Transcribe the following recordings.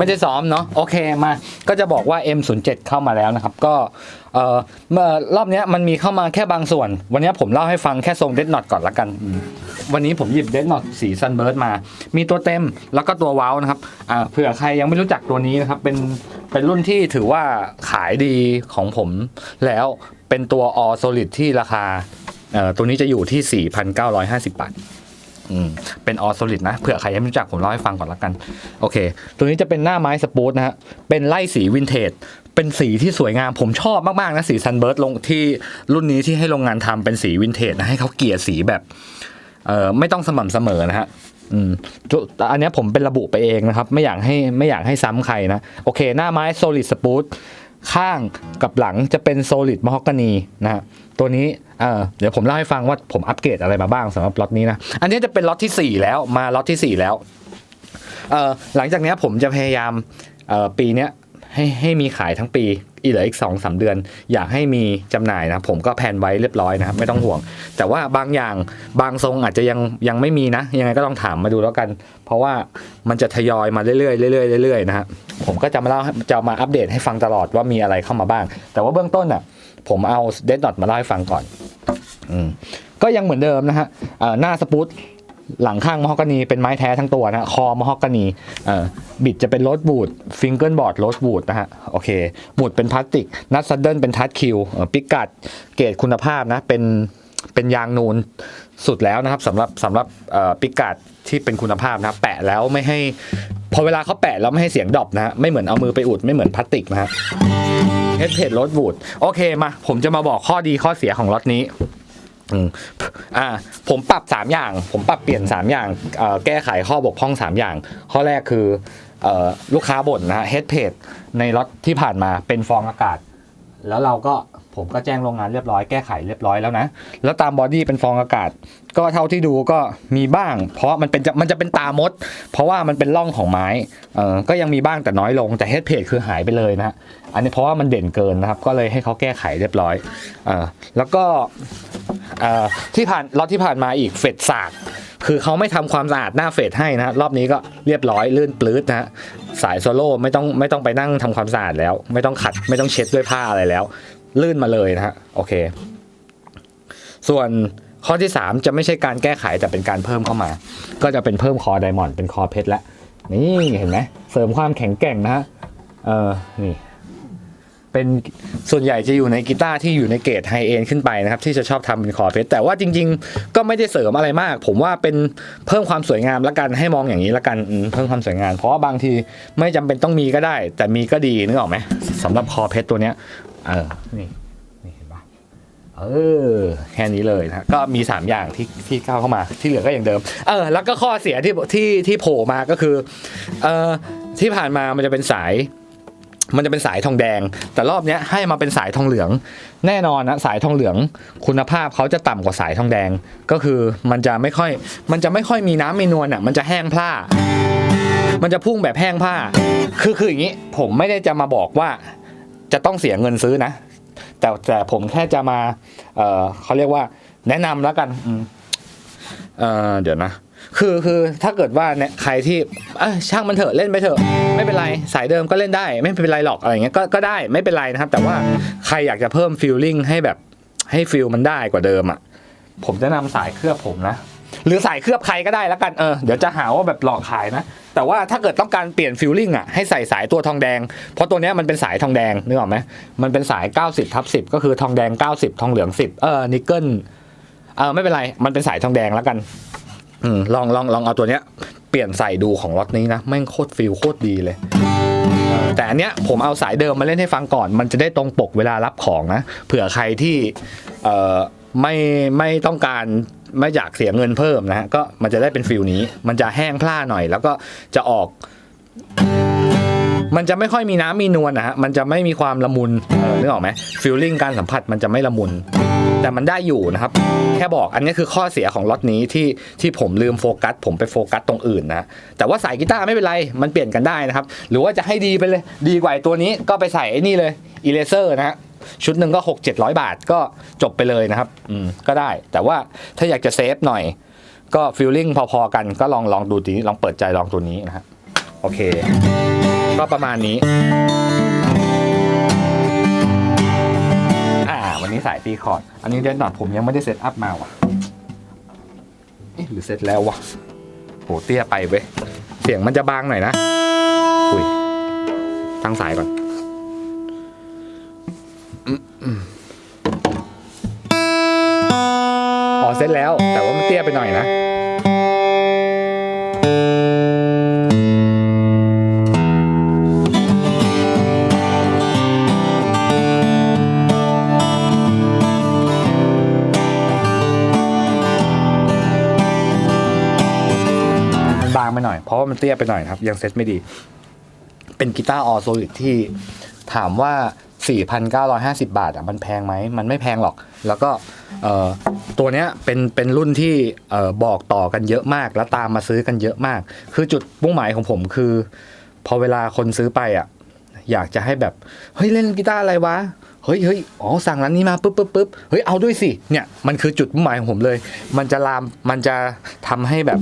ไม่ได้ซ้อมเนาะโอเคมา ก็จะบอกว่า M07 เข้ามาแล้วนะครับ ก็เอ่อเมื่อรอบนี้มันมีเข้ามาแค่บางส่วน วันนี้ผมเล่าให้ฟังแค่ทรงเด d น็อตก่อนละกัน วันนี้ผมหยิบเด d น็อตสีซันเบิร์ดมา มีตัวเต็มแล้วก็ตัวว้าวนะครับอ่าเผื่อใครยังไม่รู้จักตัวนี้นะครับ เป็นเป็นรุ่นที่ถือว่าขายดีของผมแล้วเป็นตัว All Solid ที่ราคาเอ่อตัวนี้จะอยู่ที่ 4,950 บาท อืมเป็นออ s o ลิดนะเผื่อใครยังไม่รู้จักผมเล่าให้ฟังก่อนละกัน โอเค ตัวนี้จะเป็นหน้าไม้สปูตนะฮะเป็นไล่สีวินเทจเป็นสีที่สวยงามผมชอบมากๆนะสีซันเบิร์ดลงที่รุ่นนี้ที่ให้โรงงานทำเป็นสีวินเทจนะให้เขาเกลี่ยสีแบบเอ่อไม่ต้องสม่ำเสมอนะฮะอืมอันนี้ผมเป็นระบุไปเองนะครับ ไม่อยากให้ไม่อยากให้ซ้ำใครนะ โอเค หน้าไม้ solid spruce ข้างกับหลังจะเป็นโซลิดมอห์กานีนะฮะตัวนี้เอ่อเดี๋ยวผมเล่าให้ฟังว่าผมอัปเกรดอะไรมาบ้างสำหรับล็อตนี้นะ อันนี้จะเป็นล็อตทีสี่4 แล้วมาล็อตทีสี่4 แล้วเอ่อหลังจากนี้ผมจะพยายามเอ่อปีนี้ ให้ให้มีขายทั้งปีอีกเหลืออีกสองสามเดือน อยากให้มีจำหน่ายนะ ผมก็แผนไว้เรียบร้อยนะครับไม่ต้องห่วง แต่ว่าบางอย่างบางทรงอาจจะยังยังไม่มีนะ ยังไงก็ต้องถามมาดูแล้วกัน เพราะว่ามันจะทยอยมาเรื่อยๆเรื่อยๆเรื่อยๆนะฮะผมก็จะมาเล่าจะมาอัปเดตให้ฟังตลอดว่ามีอะไรเข้ามาบ้าง แต่ว่าเบื้องต้นอะผมเอาเดดดอทมาเล่าให้ฟังก่อน อืมก็ยังเหมือนเดิมนะฮะหน้าสปูต หลังข้างมอฮอกกานีเป็นไม้แท้ทั้งตัวนะคอมอฮอกกานีเอ่อบิดจะเป็นโรสบูดฟิงเกิลบอร์ดโรสบูดนะฮะโอเคหมุดเป็นพลาสติก นัทซัดเดิลเป็นทัชคิวปิกัดเกรดคุณภาพนะเป็นเป็นยางนูนสุดแล้วนะครับสำหรับสำหรับปิกัดที่เป็นคุณภาพนะแปะแล้วไม่ให้พอเวลาเขาแปะแล้วไม่ให้เสียงดรอปนะฮะไม่เหมือนเอามือไปอุดไม่เหมือนพลาสติกนะฮะเฮดเพจรถบูดโอเคมาผมจะมาบอกข้อดีข้อเสียของรถนี้ อ่าผมปรับ 3 อย่าง ผมปรับเปลี่ยน 3 อย่างแก้ไขข้อบกพร่อง 3 อย่าง ข้อแรกคือเอ่อลูกค้าบ่นนะเฮดเพจในรถที่ผ่านมาเป็นฟองอากาศ แล้วเราก็ ผมก็แจ้งโรงงานเรียบร้อยแก้ไขเรียบร้อยแล้วนะ แล้วตามบอดี้เป็นฟองอากาศ ก็เท่าที่ดูก็มีบ้าง เพราะมันเป็นมันจะเป็นตามด เพราะว่ามันเป็นร่องของไม้เออก็ยังมีบ้างแต่น้อยลงแต่เฮดเพจคือหายไปเลยนะฮะอันนี้เพราะว่ามันเด่นเกินนะครับ ก็เลยให้เขาแก้ไขเรียบร้อยเออแล้วก็เออที่ผ่านรอบที่ผ่านมาอีกเฟดสากคือเขาไม่ทำความสะอาดหน้าเฟดให้นะฮะรอบนี้ก็เรียบร้อยลื่นปลื้ดนะฮะสายโซโล่ไม่ต้องไม่ต้องไปนั่งทำความสะอาดแล้ว ไม่ต้องขัดไม่ต้องเช็ดด้วยผ้าอะไรแล้ว ลื่นมาเลยนะฮะโอเค ส่วนข้อที่ 3 จะไม่ใช่การแก้ไขแต่เป็นการเพิ่มเข้ามา ก็จะเป็นเพิ่มคอไดมอนด์เป็นคอเพชรแล้วนี่เห็นไหมเสริมความแข็งแกร่งนะฮะเออนี่เป็นส่วนใหญ่จะอยู่ในกีตาร์ที่อยู่ในเกรดไฮเอนขึ้นไปนะครับ ที่จะชอบทำเป็นคอเพชรแต่ว่าจริง ๆ ก็ไม่ได้เสริมอะไรมาก ผมว่าเป็นเพิ่มความสวยงามละกันให้มองอย่างนี้ละกันเพิ่มความสวยงามเพราะว่าบางทีไม่จำเป็นต้องมีก็ได้ แต่มีก็ดีนึกออกไหมสำหรับคอเพชรตัวเนี้ย เออนี่นี่เห็นปะเออแค่นี้เลยนะก็มี 3 อย่างที่ที่เข้าเข้ามาที่เหลือก็อย่างเดิม เออ แล้วก็ข้อเสียที่ที่ที่โผล่มาก็คือเออที่ผ่านมามันจะเป็นสาย มันจะเป็นสายทองแดง แต่รอบเนี้ยให้มาเป็นสายทองเหลือง แน่นอนนะสายทองเหลือง คุณภาพเขาจะต่ำกว่าสายทองแดง ก็คือมันจะไม่ค่อยมันจะไม่ค่อยมีน้ำมีนวลอะมันจะแห้งพล่ามันจะพุ่งแบบแห้งผ้า คือคืออย่างนี้ผมไม่ได้จะมาบอกว่า จะต้องเสียเงินซื้อนะ แต่แต่ผมแค่จะมา เออเขาเรียกว่า แนะนำแล้วกันเออเดี๋ยวนะ คือคือถ้าเกิดว่าเนี่ยใครที่เอช่างมันเถอะเล่นไปเถอะ ไม่เป็นไรสายเดิมก็เล่นได้ ไม่เป็นไรหรอกอะไรเงี้ยก็ก็ได้ไม่เป็นไรนะครับ แต่ว่าใครอยากจะเพิ่มฟิลลิ่งให้แบบให้ฟิลมันได้กว่าเดิมอะผมจะนำสายเคลือบผมนะหรือสายเคลือบใครก็ได้แล้วกันเออเดี๋ยวจะหาว่าแบบหลอกขายนะ แต่ว่าถ้าเกิดต้องการเปลี่ยนฟิลลิ่งอะให้ใส่สายตัวทองแดง เพราะตัวเนี้ยมันเป็นสายทองแดงนึกออกไหมมันเป็นสาย 90ทับ10 ก็คือทองแดง 90 ทองเหลือง 10 เออนิกเกิลเออไม่เป็นไร มันเป็นสายทองแดงแล้วกันอืมลองลองลองเอาตัวเนี้ย เปลี่ยนใส่ดูของล็อตนี้นะแม่งโคตรฟิลโคตรดีเลยแต่อันเนี้ยผมเอาสายเดิมมาเล่นให้ฟังก่อน มันจะได้ตรงปกเวลารับของนะ เผื่อใครที่เอ่อไม่ไม่ต้องการ ไม่อยากเสียเงินเพิ่มนะฮะก็มันจะได้เป็นฟิลนี้ มันจะแห้งพล่าหน่อย แล้วก็จะออก มันจะไม่ค่อยมีน้ำมีนวลนะฮะมันจะไม่มีความละมุนนึกออกไหมฟิลลิ่งการสัมผัสมันจะไม่ละมุน แต่มันได้อยู่นะครับ แค่บอกอันนี้คือข้อเสียของล็อตนี้ที่ที่ผมลืมโฟกัส ผมไปโฟกัสตรงอื่นนะแต่ว่าสายกีตาร์ไม่เป็นไร มันเปลี่ยนกันได้นะครับ หรือว่าจะให้ดีไปเลย ดีกว่าตัวนี้ก็ไปใส่ไอ้นี่เลยอีเลเซอร์นะฮะ ชุดหนึ่งก็หกเจ็ดร้อยบาทก็จบไปเลยนะครับ อืมก็ได้ แต่ว่าถ้าอยากจะเซฟหน่อย ก็ฟีลลิ่งพอๆกันก็ลองลองดูตัวนี้ลองเปิดใจลองตัวนี้นะฮะโอเค ก็ประมาณนี้ อ่า วันนี้สายตีคอร์ด อันนี้เดนหนอดผมยังไม่ได้เซตอัพมาว่ะเอ๊ะหรือเซตแล้ววะโหเตี้ยไปเว้ย เสียงมันจะบางหน่อยนะ อุ้ยตั้งสายก่อน อ๋อเซ็ตแล้ว แต่ว่ามันเตี้ยไปหน่อยนะ มันบางไปหน่อย เพราะว่ามันเตี้ยไปหน่อยครับ ยังเซ็ตไม่ดี เป็นกีตาร์ออโซลิดที่ถามว่า 4,950 บาทอะมันแพงไหมมันไม่แพงหรอก แล้วก็ตัวเนี้ยเป็นเป็นรุ่นที่บอกต่อกันเยอะมาก แล้วตามมาซื้อกันเยอะมาก คือจุดมุ่งหมายของผมคือ พอเวลาคนซื้อไปอะอยากจะให้แบบเฮ้ยเล่นกีตาร์อะไรวะเฮ้ยเฮ้ยอ๋อสั่งร้านนี้มาปุ๊บปุ๊บปุ๊บเฮ้ยเอาด้วยสิเนี่ยมันคือจุดมุ่งหมายของผมเลย มันจะลามมันจะทำให้แบบ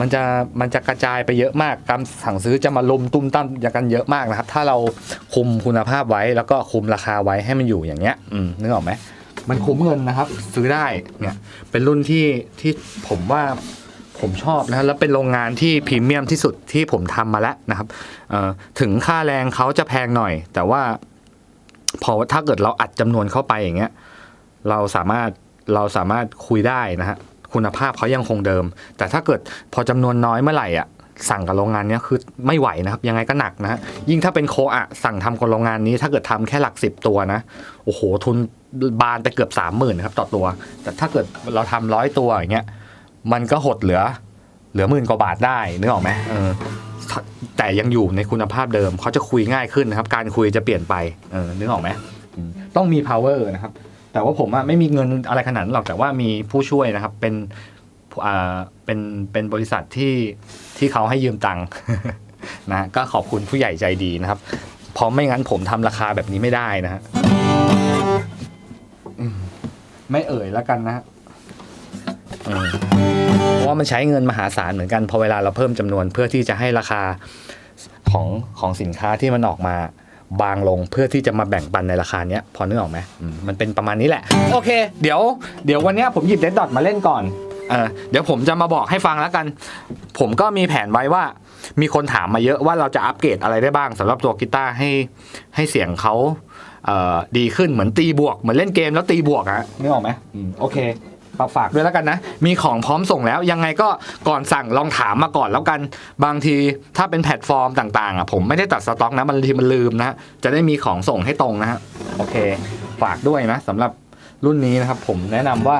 มันจะมันจะกระจายไปเยอะมากการสั่งซื้อจะมาลมตุ้มตั้มกันเยอะมากนะครับ ถ้าเราคุมคุณภาพไว้แล้วก็คุมราคาไว้ให้มันอยู่อย่างเงี้ยอืมนึกออกไหมมันคุ้มเงินนะครับ ซื้อได้เนี่ยเป็นรุ่นที่ที่ผมว่าผมชอบนะแล้วเป็นโรงงานที่พรีเมียมที่สุดที่ผมทำมาแล้วนะครับถึงค่าแรงเขาจะแพงหน่อย แต่ว่าพอถ้าเกิดเราอัดจำนวนเข้าไปอย่างเงี้ย เราสามารถเราสามารถคุยได้นะฮะ คุณภาพเขายังคงเดิม แต่ถ้าเกิดพอจำนวนน้อยเมื่อไหร่อะสั่งกับโรงงานนี้คือไม่ไหวนะครับ ยังไงก็หนักนะฮะยิ่งถ้าเป็นโคอะสั่งทำกับโรงงานนี้ ถ้าเกิดทำแค่หลักสิบตัวนะโอ้โหทุนบานไปเกือบสามหมื่นครับต่อตัว แต่ถ้าเกิดเราทำร้อยตัวอย่างเงี้ยมันก็หดเหลือ เหลือหมื่นกว่าบาทได้นึกออกไหมเออแต่ยังอยู่ในคุณภาพเดิมเขาจะคุยง่ายขึ้นนะครับ การคุยจะเปลี่ยนไปเออนึกออกไหมต้องมี power นะครับ แต่ว่าผมอะไม่มีเงินอะไรขนาดนั้นหรอกแต่ว่ามีผู้ช่วยนะครับ เป็นอ่าเป็นเป็นบริษัทที่ที่เขาให้ยืมตังค์นะก็ขอบคุณผู้ใหญ่ใจดีนะครับเพราะไม่งั้นผมทำราคาแบบนี้ไม่ได้นะฮะไม่เอ่ยแล้วกันนะฮะอืมเพราะว่ามันใช้เงินมหาศาลเหมือนกันพอเวลาเราเพิ่มจำนวนเพื่อที่จะให้ราคาของของสินค้าที่มันออกมา บางลงเพื่อที่จะมาแบ่งปันในราคาเนี้ยพอนึกออกไหมอืมมันเป็นประมาณนี้แหละ โอเค เดี๋ยวเดี๋ยววันเนี้ยผมหยิบเดดดอทมาเล่นก่อนเออเดี๋ยวผมจะมาบอกให้ฟังแล้วกัน ผมก็มีแผนไว้ว่า มีคนถามมาเยอะว่าเราจะอัปเกรดอะไรได้บ้างสำหรับตัวกีตาร์ให้ให้เสียงเขาเอ่อดีขึ้นเหมือนตีบวก เหมือนเล่นเกมแล้วตีบวกอะนึกออกไหมอืมโอเค ฝากฝากด้วยแล้วกันนะ มีของพร้อมส่งแล้วยังไงก็ก่อนสั่งลองถามมาก่อนแล้วกัน บางทีถ้าเป็นแพลตฟอร์มต่างๆอะผมไม่ได้ตัดสต็อกนะบางทีมันลืมนะจะได้มีของส่งให้ตรงนะฮะโอเค ฝากด้วยนะสำหรับรุ่นนี้นะครับ ผมแนะนำว่า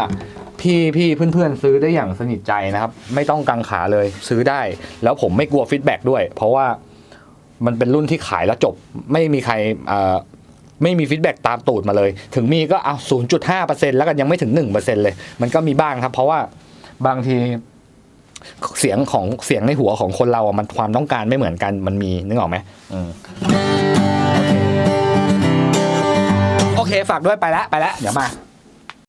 พี่พี่เพื่อนๆ ซื้อได้อย่างสนิทใจนะครับ ไม่ต้องกังขาเลยซื้อได้ แล้วผมไม่กลัวฟีดแบ็กด้วย เพราะว่ามันเป็นรุ่นที่ขายแล้วจบไม่มีใครอ่ ไม่มีฟีดแบ็กตามตูดมาเลย ถึงมีก็เอา0.5%แล้วกันยังไม่ถึง1%เลย มันก็มีบ้างครับ เพราะว่าบางทีเสียงของเสียงในหัวของคนเราอะมันความต้องการไม่เหมือนกันมันมีนึกออกไหมอืมโอเคฝากด้วยไปแล้วไปแล้วเดี๋ยวมา